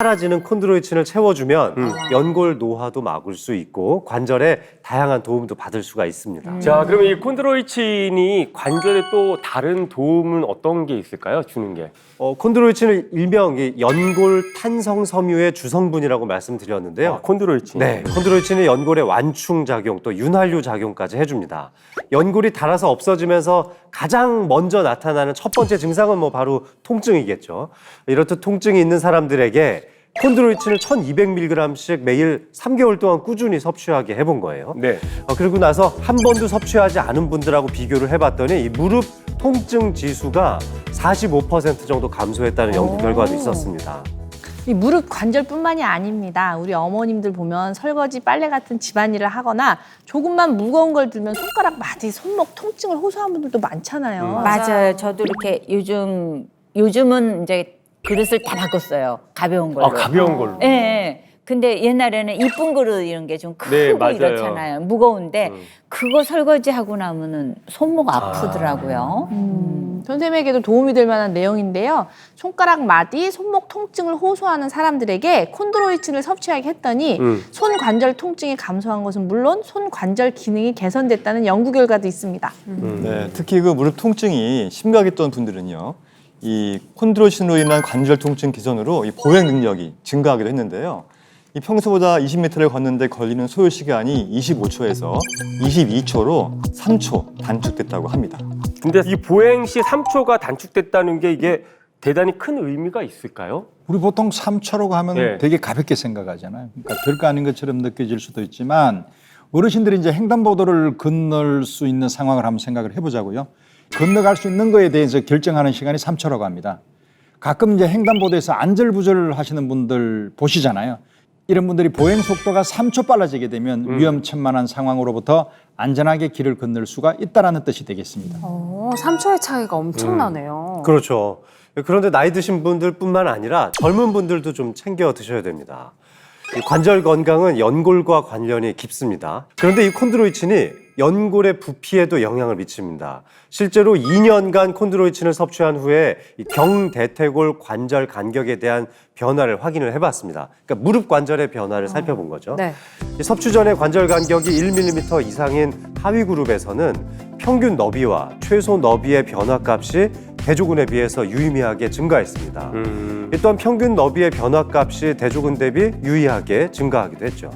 사라지는 콘드로이친을 채워주면 음. 연골 노화도 막을 수 있고 관절에 다양한 도움도 받을 수가 있습니다. 자, 그러면 이 콘드로이친이 관절에 또 다른 도움은 어떤 게 있을까요? 주는 게. 어, 콘드로이친은 일명 이 연골 탄성 섬유의 주성분이라고 말씀드렸는데요. 아, 콘드로이친. 네, 콘드로이친이 연골의 완충 작용 또 윤활유 작용까지 해줍니다. 연골이 닳아서 없어지면서 가장 먼저 나타나는 첫 번째 증상은 뭐 바로 통증이겠죠. 이렇듯 통증이 있는 사람들에게 콘드로이친을 1,200mg씩 매일 3개월 동안 꾸준히 섭취하게 해본 거예요. 네. 어, 그리고 나서 한 번도 섭취하지 않은 분들하고 비교를 해봤더니 이 무릎 통증 지수가 45% 정도 감소했다는 연구 결과도 있었습니다. 이 무릎 관절뿐만이 아닙니다. 우리 어머님들 보면 설거지, 빨래 같은 집안일을 하거나 조금만 무거운 걸 들면 손가락 마디, 손목 통증을 호소하는 분들도 많잖아요. 맞아요. 저도 이렇게 요즘 요즘은 이제 그릇을 다 바꿨어요. 가벼운 걸로. 아, 가벼운 걸로. 예. 예. 근데 옛날에는 이쁜 그릇 이런 게 좀 크고 네, 맞아요. 이렇잖아요. 무거운데 음. 그거 설거지 하고 나면은 손목 아프더라고요. 음, 선생님에게도 도움이 될 만한 내용인데요. 손가락 마디, 손목 통증을 호소하는 사람들에게 콘드로이친을 섭취하게 했더니 음. 손 관절 통증이 감소한 것은 물론 손 관절 기능이 개선됐다는 연구 결과도 있습니다. 네, 특히 그 무릎 통증이 심각했던 분들은요. 이 콘드로신으로 인한 관절 통증 개선으로 이 보행 능력이 증가하기도 했는데요. 이 평소보다 20m를 걷는데 걸리는 소요 시간이 25초에서 22초로 3초 단축됐다고 합니다. 근데 이 보행 시 3초가 단축됐다는 게 이게 대단히 큰 의미가 있을까요? 우리 보통 3초라고 하면 네. 되게 가볍게 생각하잖아요. 그러니까 별거 아닌 것처럼 느껴질 수도 있지만 어르신들이 이제 횡단보도를 건널 수 있는 상황을 한번 생각을 해보자고요. 건너갈 수 있는 거에 대해서 결정하는 시간이 3초라고 합니다. 가끔 이제 횡단보도에서 안절부절 하시는 분들 보시잖아요. 이런 분들이 보행 속도가 3초 빨라지게 되면 위험천만한 상황으로부터 안전하게 길을 건널 수가 있다라는 뜻이 되겠습니다. 어, 3초의 차이가 엄청나네요. 그렇죠. 그런데 나이 드신 분들뿐만 아니라 젊은 분들도 좀 챙겨 드셔야 됩니다. 이 관절 건강은 연골과 관련이 깊습니다. 그런데 이 콘드로이친이 연골의 부피에도 영향을 미칩니다. 실제로 2년간 콘드로이친을 섭취한 후에 이 경대퇴골 관절 간격에 대한 변화를 확인을 해봤습니다. 그러니까 무릎 관절의 변화를 살펴본 거죠. 네. 이 섭취 전의 관절 간격이 1mm 이상인 하위 그룹에서는 평균 너비와 최소 너비의 변화값이 대조군에 비해서 유의미하게 증가했습니다. 음. 이 또한 평균 너비의 변화값이 대조군 대비 유의하게 증가하기도 했죠.